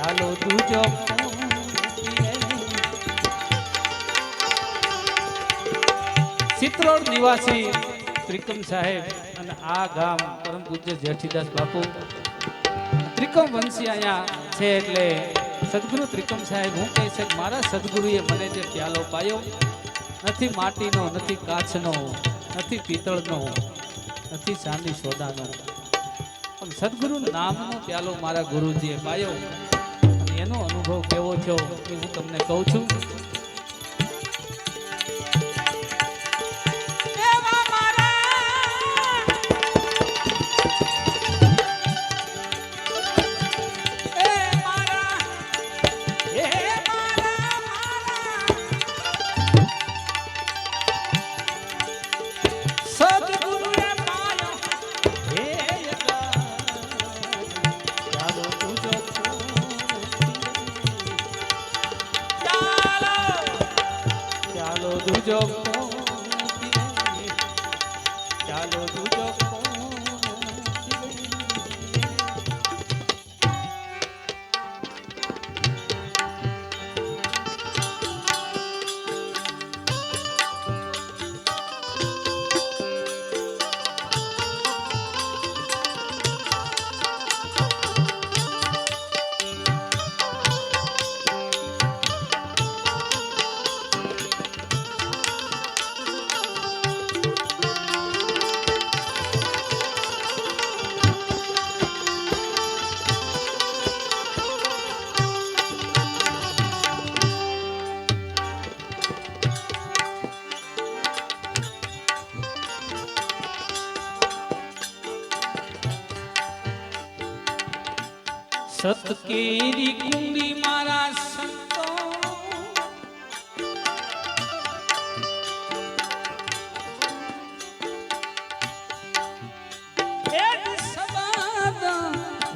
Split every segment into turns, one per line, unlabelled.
ચાલો દૂજો ચિત્રોડ નિવાસી ત્રિકમ સાહેબ અને આ ગામ પરમ પૂજ્ય જેઠીદાસ બાપુ. ત્રિકમ વંશી અહીંયા છે એટલે સદગુરુ ત્રિકમ સાહેબ, હું કહી છે મારા સદગુરુએ મને જે પ્યાલો પાયો, નથી માટીનો, નથી કાચનો, નથી પિત્તળનો, નથી ચાંદી સોદાનો. પણ સદગુરુ નામનો પ્યાલો મારા ગુરુજીએ પાયો. અનુભવ કેવો થયો એ હું તમને કહું છું.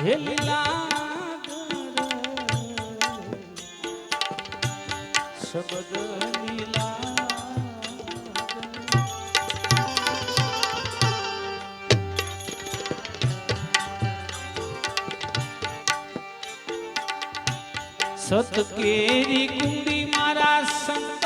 હે લીલા શબ્દ લીલા. સતકેરી કુંડી મારા સંતો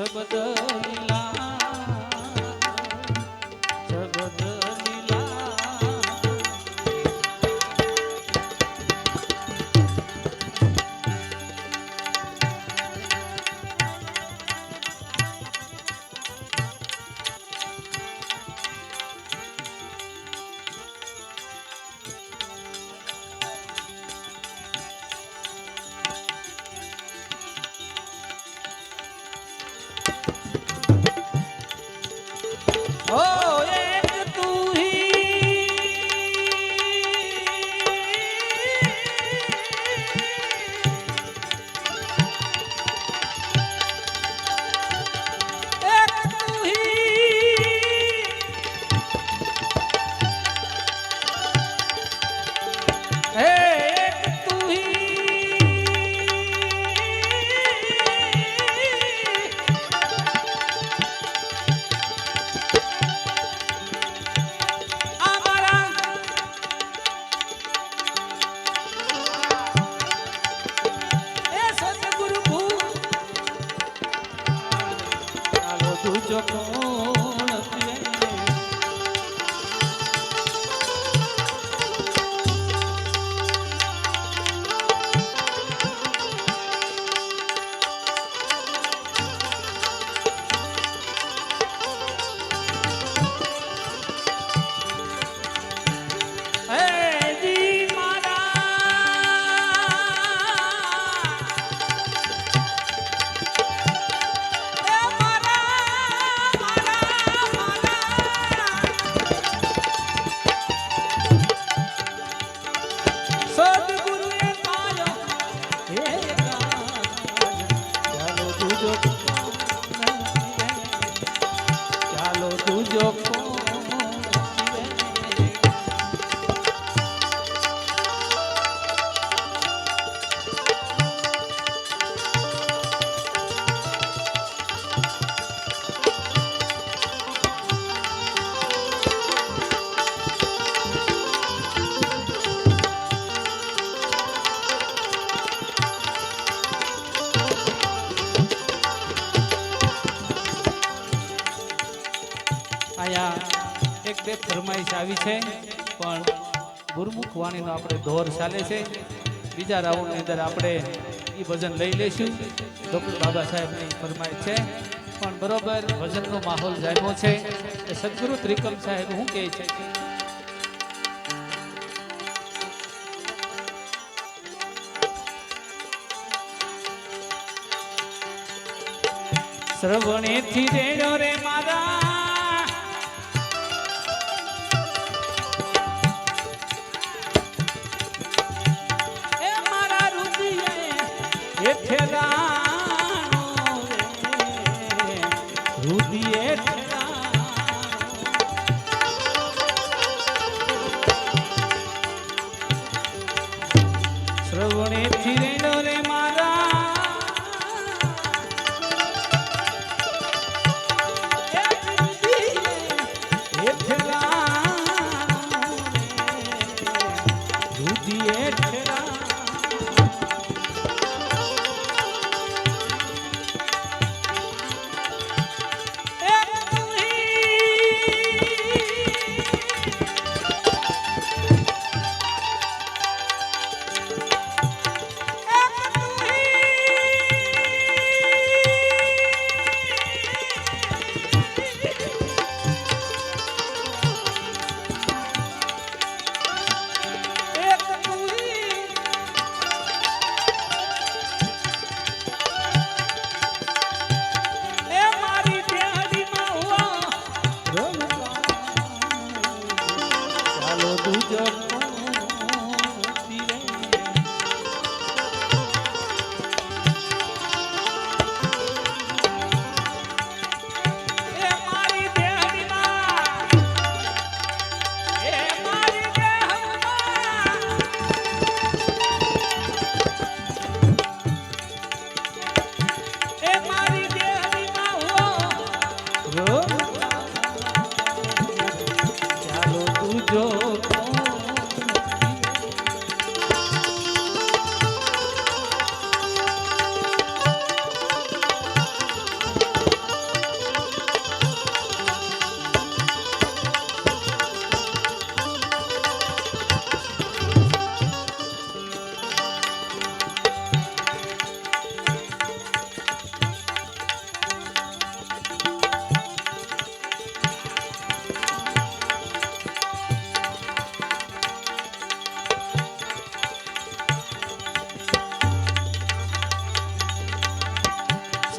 શબ્દ લીલા দুচকো ફરમાઈશ આવી છે, પણ ગુરુમુખ વાણીનો આપણે દોર ચાલે છે. બીજા રાઉન્ડની અંદર આપણે એ ભજન લઈ લઈશું. ડૉક્ટર બાબા સાહેબની ફરમાઈશ છે. પણ બરોબર ભજનનો માહોલ જામ્યો છે. એ સદગુરુ ત્રિકમ સાહેબ શું કહે છે? શ્રવણેથી રેડો રે મારા.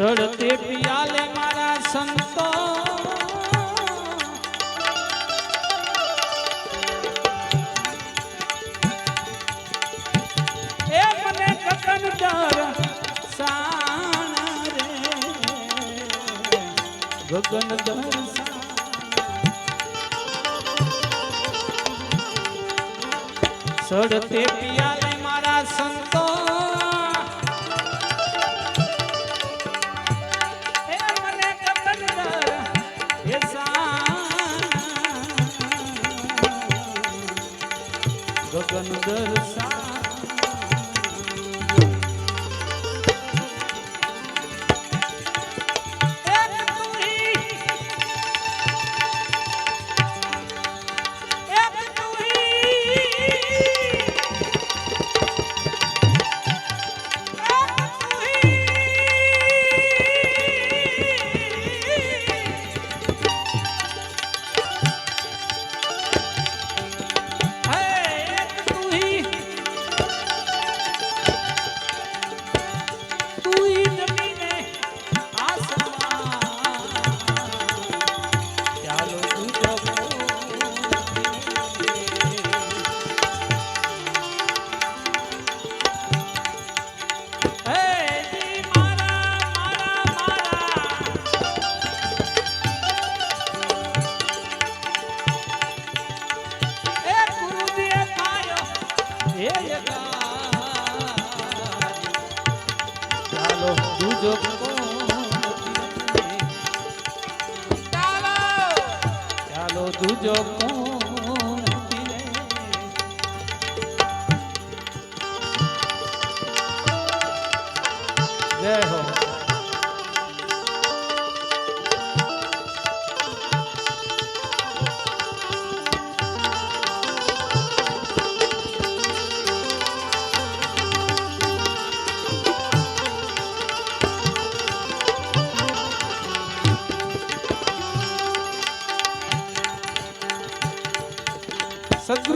ચડતે પિયાલે મારા સંતો.
એ મને કતન દર
સાણ રે. ગગન દર્શન ચડતે પિયાલે ગગન દર્શન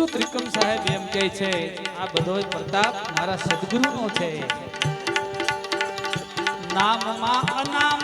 ત્રિકમ સાહેબ એમ કહે છે આ બધો પ્રતાપ મારા સદગુરુનો છે. નામમાં અનામ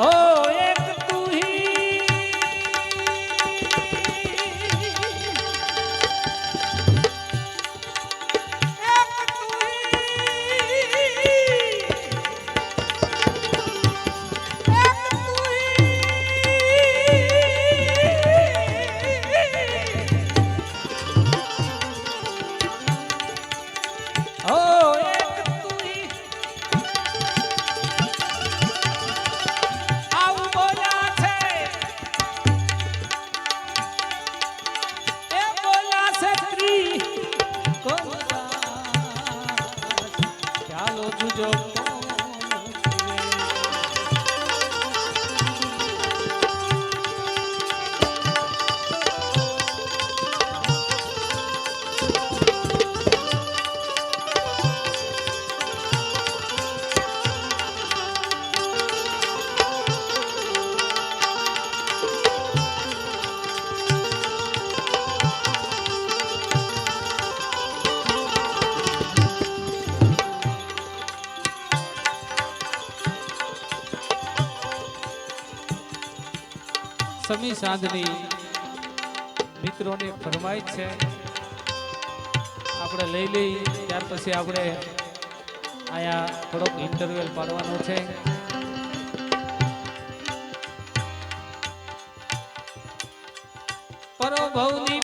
ও સમી સાંજની મિત્રોની ફરમાઈશ છે. આપણે લઈ લઈ, ત્યાર પછી આપણે અહીંયા થોડોક ઇન્ટરવ્યુ પાડવાનો છે. પરોભવની